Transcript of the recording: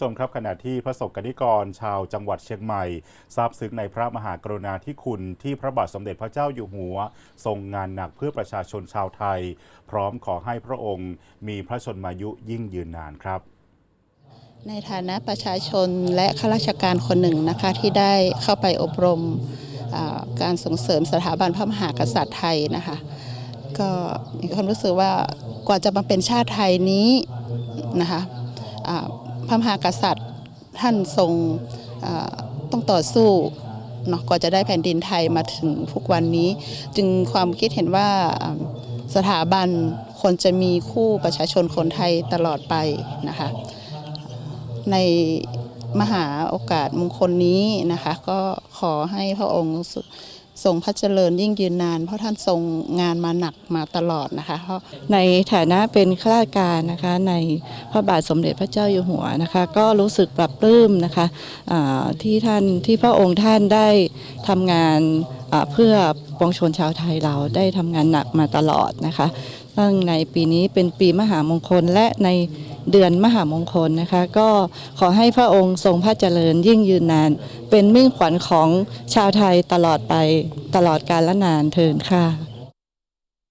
ผู้ชมครับขณะที่พระสงฆ์นิกรชาวจังหวัดเชียงใหม่ซาบซึ้งในพระมหากรุณาธิคุณที่พระบาทสมเด็จพระเจ้าอยู่หัว ทรงงานหนักเพื่อประชาชนชาวไทย พร้อมขอให้พระองค์ มีพระชนมายุยิ่งยืนนานครับในฐานะประชาชนและข้าราชการคนหนึ่งนะคะที่ได้เข้าไปอบรมการส่งเสริมสถาบันพระมหากษัตริย์ไทยนะคะก็มีความรู้สึกว่ากว่าจะมาเป็นชาติไทยนี้นะคะ ระมหากษัตริย์ท่านทรงต้องต่อสู้เนาะกว่าจะได้แผ่นดินไทยมาถึงทุกวันนี้ จึงความคิดเห็นว่าอ่าสถาบันควรจะมีคู่ประชาชนคนไทยตลอดไปนะคะใน มหาโอกาสมงคลนี้นะคะ ก็ขอให้พระองค์ทรงพระเจริญยิ่งยืนนาน เพราะท่านทรงงานมาหนักมาตลอดนะคะเพราะในฐานะเป็นข้าราชการนะคะในพระบาทสมเด็จพระเจ้าอยู่หัวนะคะ ก็รู้สึกปรับปลื้มนะคะที่ท่านที่พระองค์ท่านได้ทำงานเพื่อปวงชนชาวไทยเราได้ทำงานหนักมาตลอดนะคะซึ่งในปีนี้เป็นปีมหามงคลและใน เดือนมหามงคลนะคะ ก็ขอให้พระองค์ทรงพระเจริญยิ่งยืนนาน เป็นมิ่งขวัญของชาวไทยตลอดไปตลอดกาลนานเทินค่ะ